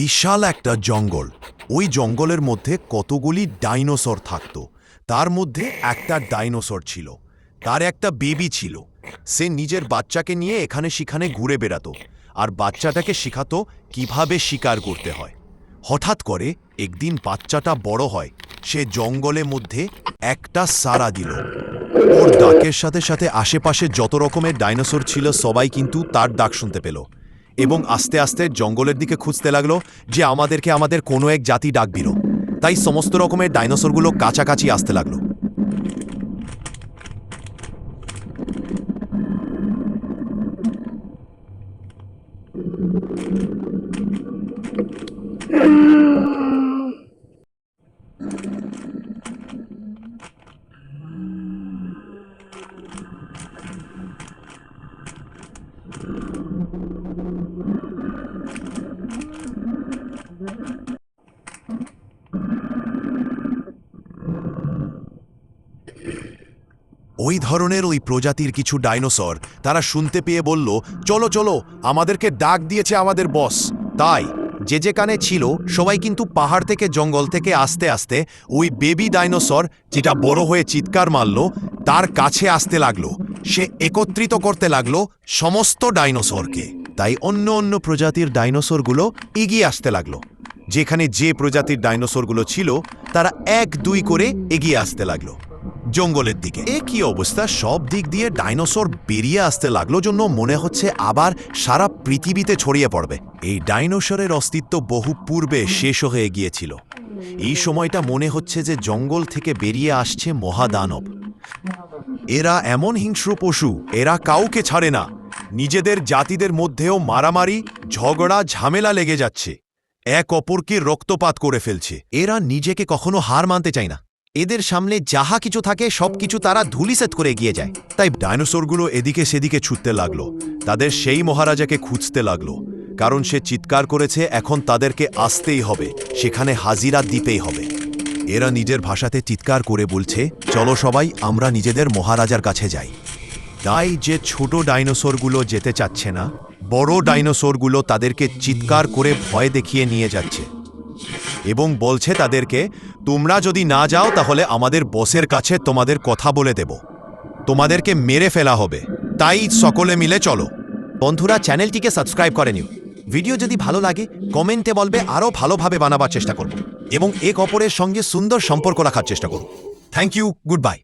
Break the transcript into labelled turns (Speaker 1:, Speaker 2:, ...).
Speaker 1: বিশাল একটা জঙ্গল। ওই জঙ্গলের মধ্যে কতগুলি ডাইনোসর থাকতো। তার মধ্যে একটা ডাইনোসর ছিল। তার একটা বেবি ছিল। সে নিজের বাচ্চাকে নিয়ে এখানে সেখানে ঘুরে বেড়াতো আর বাচ্চাটাকে শেখাতো কীভাবে শিকার করতে হয়। হঠাৎ করে একদিন বাচ্চাটা বড় হয়। সে জঙ্গলের মধ্যে একটা সারা দিল। ওর ডাকের সাথে সাথে আশেপাশে যত রকমের ডাইনোসর ছিল সবাই কিন্তু তার ডাক শুনতে পেল। এবং আস্তে আস্তে জঙ্গলের দিকে খুঁজতে লাগল যে আমাদেরকে আমাদের কোনো এক জাতি ডাক দিল। তাই সমস্ত রকমের ডাইনোসরগুলো কাছাকাছি আসতে লাগল। ওই ধরনের ওই প্রজাতির কিছু ডাইনোসর তারা শুনতে পেয়ে বলল, চলো চলো, আমাদেরকে ডাক দিয়েছে আমাদের বস। তাই যে যেখানে ছিল, সবাই কিন্তু পাহাড় থেকে জঙ্গল থেকে আস্তে আস্তে ওই বেবি ডাইনোসর যেটা বড় হয়ে চিৎকার মারল, তার কাছে আসতে লাগল। সে একত্রিত করতে লাগল সমস্ত ডাইনোসরকে। তাই অন্য অন্য প্রজাতির ডাইনোসরগুলো এগিয়ে আসতে লাগল। যেখানে যে প্রজাতির ডাইনোসরগুলো ছিল, তারা এক দুই করে এগিয়ে আসতে লাগল। জঙ্গলের দিকে। এ কি অবস্থা? সব দিক দিয়ে ডাইনোসর বেরিয়ে আসতে লাগল জন্য মনে হচ্ছে আবার সারা পৃথিবীতে ছড়িয়ে পড়বে। এই ডাইনোসরের অস্তিত্ব বহু পূর্বে শেষ হয়ে গিয়েছিল। এই সময়টা মনে হচ্ছে যে জঙ্গল থেকে বেরিয়ে আসছে মহাদানব। এরা এমন হিংস্র পশু, এরা কাউকে ছাড়ে না। নিজেদের জাতিদের মধ্যেও মারামারি, ঝগড়া, ঝামেলা লেগে যাচ্ছে। এক অপরকে রক্তপাত করে ফেলছে। এরা নিজেকে কখনো হার মানতে চায় না। এদের সামনে যাহা কিছু থাকে সবকিছু তারা ধুলিসেত করে এগিয়ে যায়। তাই ডাইনোসরগুলো এদিকে সেদিকে ছুটতে লাগল। তাদের সেই মহারাজাকে খুঁজতে লাগল। কারণ সে চিৎকার করেছে, এখন তাদেরকে আসতেই হবে। সেখানে হাজিরা দিতেই হবে। এরা নিজের ভাষাতে চিৎকার করে বলছে, চলো সবাই, আমরা নিজেদের মহারাজার কাছে যাই। তাই যে ছোট ডাইনোসরগুলো যেতে চাচ্ছে না, বড় ডাইনোসরগুলো তাদেরকে চিৎকার করে ভয় দেখিয়ে নিয়ে যাচ্ছে। এবং বলছে তাদেরকে, তোমরা যদি না যাও, তাহলে আমাদের বসের কাছে তোমাদের কথা বলে দেব। তোমাদেরকে মেরে ফেলা হবে। তাই সকলে মিলে চলো। বন্ধুরা, চ্যানেলটিকে সাবস্ক্রাইব করে নিও। ভিডিও যদি ভালো লাগে, কমেন্টে বলবে, আরও ভালোভাবে বানাবার চেষ্টা করব এবং এক অপরের সঙ্গে সুন্দর সম্পর্ক রাখার চেষ্টা করব। Thank you, good bye.